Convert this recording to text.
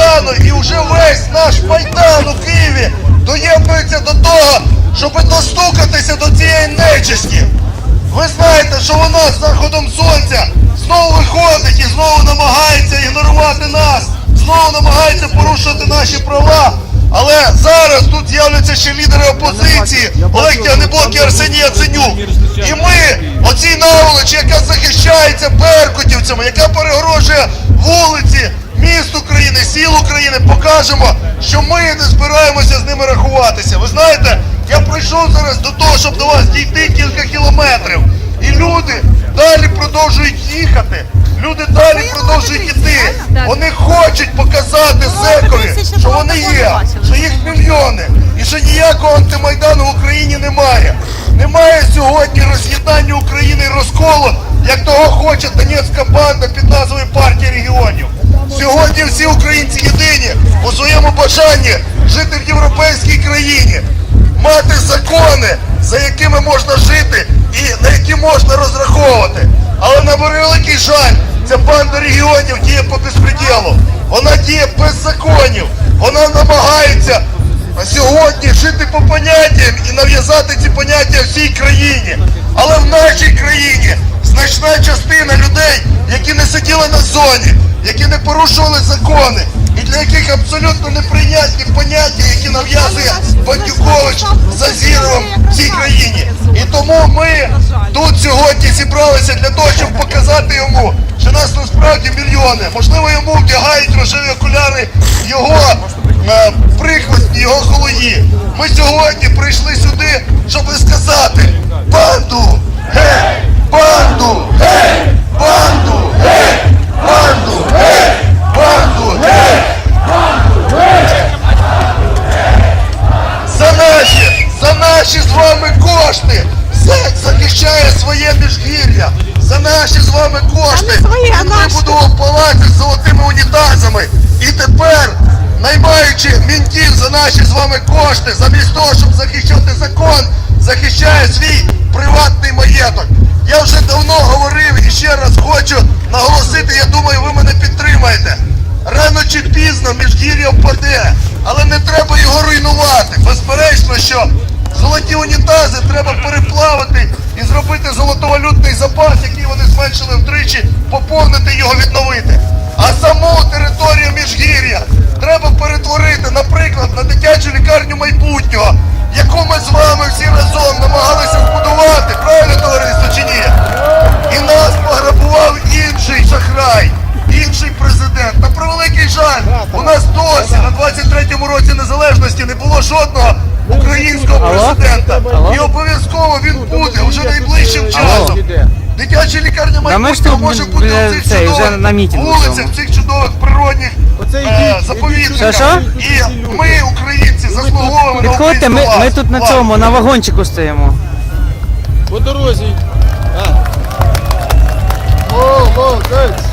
Україну і вже весь наш майдан у Києві доєднується до того, щоб достукатися до цієї нечисті. Ви знаєте, що вона з заходом сонця знову виходить і знову намагається ігнорувати нас, знову намагається порушувати наші права. Але зараз тут з'являться ще лідери опозиції Олег Тягнебок і Арсеній Яценюк. І ми, оцій наволочі, яка захищається беркутівцями, яка перегрожує вулиці, міст України, сіл України, покажемо, що ми не збираємося з ними рахуватися. Ви знаєте, я прийшов зараз до того, щоб до вас дійти кілька кілометрів. І люди далі продовжують їхати. Люди далі продовжують йти. Вони хочуть показати зекові, що вони є, що їх мільйони, і що ніякого антимайдану в Україні немає. Немає сьогодні роз'єднання України і розколу, як того хоче Донецька банда під назвою партії регіонів. Сьогодні всі українці єдині у своєму бажанні жити в європейській країні, мати закони, за якими можна жити і на які можна розраховувати. Але на великий жаль, ця банда регіонів діє по безпреділу. Вона діє без законів. Вона намагається сьогодні жити по поняттям і нав'язати ці поняття всій країні. Але в нашій країні значна частина людей, які не сиділи на зоні, які не порушували закони, і для яких абсолютно неприйнятні поняття, які нав'язує Бандюкович за Зіровим всій країні. І тому ми тут сьогодні зібралися для того, щоб показати йому, що нас насправді мільйони. Можливо, йому вдягають рожеві окуляри його е, прихвостні, його холої. Ми сьогодні прийшли сюди, щоб кошти! Захищає своє міжгір'я! За наші з вами кошти! Він вибудував палаці з золотими унітазами! І тепер, наймаючи мінтів за наші з вами кошти, замість того, щоб захищати закон, захищає свій приватний маєток. Я вже давно говорив і ще раз хочу наголосити, я думаю, ви мене підтримаєте. Рано чи пізно міжгір'я впаде, але не треба його руйнувати. Безперечно, що золоті унітази треба переплавити і зробити золотовалютний запас, який вони зменшили втричі, поповнити його відновити. А саму територію міжгір'я треба перетворити, наприклад, на дитячу лікарню майбутнього, яку ми з вами всі разом намагалися вбудувати, правильно товариство чи ні? І нас пограбував інший шахрай, інший президент. На превеликий жаль, у нас досі на 23-му році незалежності не було жодного українського президента. І обов'язково він буде вже найближчим часом. Дитяча лікарня майбутнього може бути в цих чудових вулицях, цих чудових природних е, заповідниках. І ми, українці, заслуговуємо. Підходьте, ми, ми тут на цьому, на вагончику стоїмо. По дорозі. О, молодець!